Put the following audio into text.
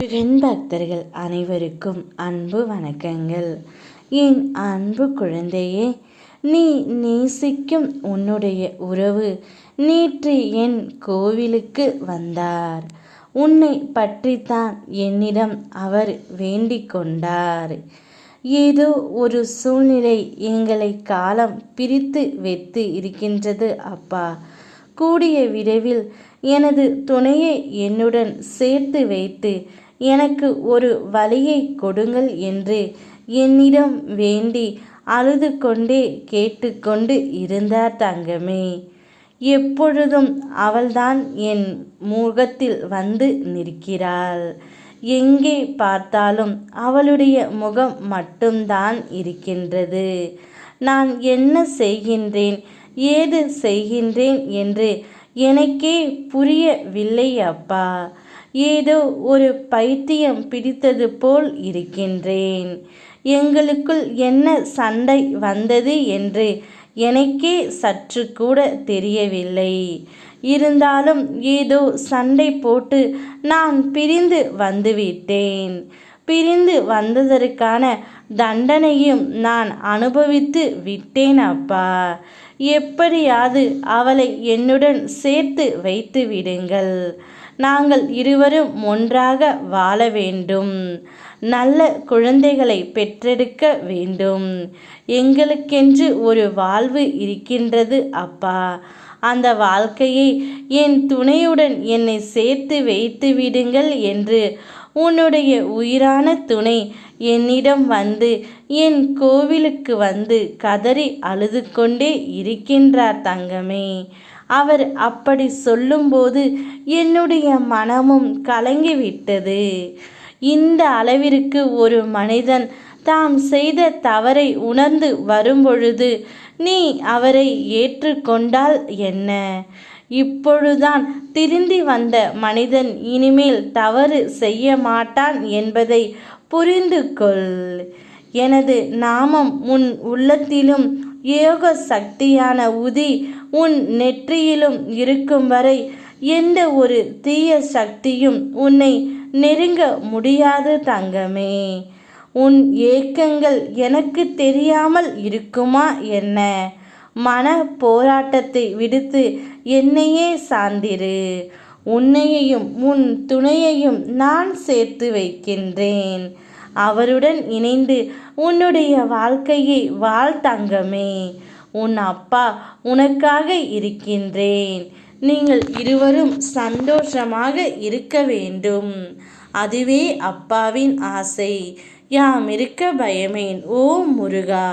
முருகன் பக்தர்கள் அனைவருக்கும் அன்பு வணக்கங்கள். என் அன்பு குழந்தையே நீ நேசிக்கும் உன்னுடைய உறவு நேற்று என் கோவிலுக்கு வந்தார். உன்னை பற்றித்தான் என்னிடம் அவர் வேண்டிக் கொண்டார். ஏதோ ஒரு சூழ்நிலை எங்களை காலம் பிரித்து வைத்து இருக்கின்றது அப்பா. கூடிய விரைவில் எனது துணையை என்னுடன் சேர்த்து வைத்து எனக்கு ஒரு வழியை கொடுங்கள் என்று என்னிடம் வேண்டி அழுது கொண்டே கேட்டுக்கொண்டு இருந்தார் தங்கமே. எப்பொழுதும் அவள்தான் என் முகத்தில் வந்து நிற்கிறாள். எங்கே பார்த்தாலும் அவளுடைய முகம் மட்டும்தான் இருக்கின்றது. நான் என்ன செய்கின்றேன்? ஏது செய்கின்றேன் என்று எனக்கே புரியவில்லை அப்பா. ஏதோ ஒரு பைத்தியம் பிடித்தது போல் இருக்கின்றேன். எங்களுக்குள் என்ன சண்டை வந்தது என்று எனக்கே சற்று கூட தெரியவில்லை. இருந்தாலும் ஏதோ சண்டை போட்டு நான் பிரிந்து வந்துவிட்டேன். பிரிந்து வந்ததற்கான தண்டனையும் நான் அனுபவித்து விட்டேன் அப்பா. எப்படியாவது அவளை என்னுடன் சேர்த்து வைத்து விடுங்கள். நாங்கள் இருவரும் ஒன்றாக வாழ வேண்டும். நல்ல குழந்தைகளை பெற்றெடுக்க வேண்டும். எங்களுக்கென்று ஒரு வாழ்வு இருக்கின்றது அப்பா. அந்த வாழ்க்கையை என் துணையுடன் என்னை சேர்த்து வைத்து விடுங்கள் என்று உன்னுடைய உயிரான துணை என்னிடம் வந்து என் கோவிலுக்கு வந்து கதறி அழுது கொண்டே இருக்கின்றார் தங்கமே. அவர் அப்படி சொல்லும்போது என்னுடைய மனமும் கலங்கிவிட்டது. இந்த அளவிற்கு ஒரு மனிதன் தாம் செய்த தவறை உணர்ந்து வரும்பொழுது நீ அவரை ஏற்றுக்கொண்டால் என்ன? இப்பொழுதான் திருந்தி வந்த மனிதன் இனிமேல் தவறு செய்ய மாட்டான் என்பதை புரிந்து கொள். எனது நாமம் உன் உள்ளத்திலும் யோக சக்தியான உதி உன் நெற்றியிலும் இருக்கும் வரை எந்த ஒரு தீய சக்தியும் உன்னை நெருங்க முடியாது தங்கமே. உன் ஏக்கங்கள் எனக்கு தெரியாமல் இருக்குமா என்ன? மன போராட்டத்தை விடுத்து என்னையே சார்ந்திரு. உன்னையையும் உன் துணையையும் நான் சேர்த்து வைக்கின்றேன். அவருடன் இணைந்து உன்னுடைய வாழ்க்கையை வாழ் தங்கமே. உன் அப்பா உனக்காக இருக்கின்றேன். நீங்கள் இருவரும் சந்தோஷமாக இருக்க வேண்டும். அதுவே அப்பாவின் ஆசை. யாம் இருக்க பயமேன் ஓ முருகா.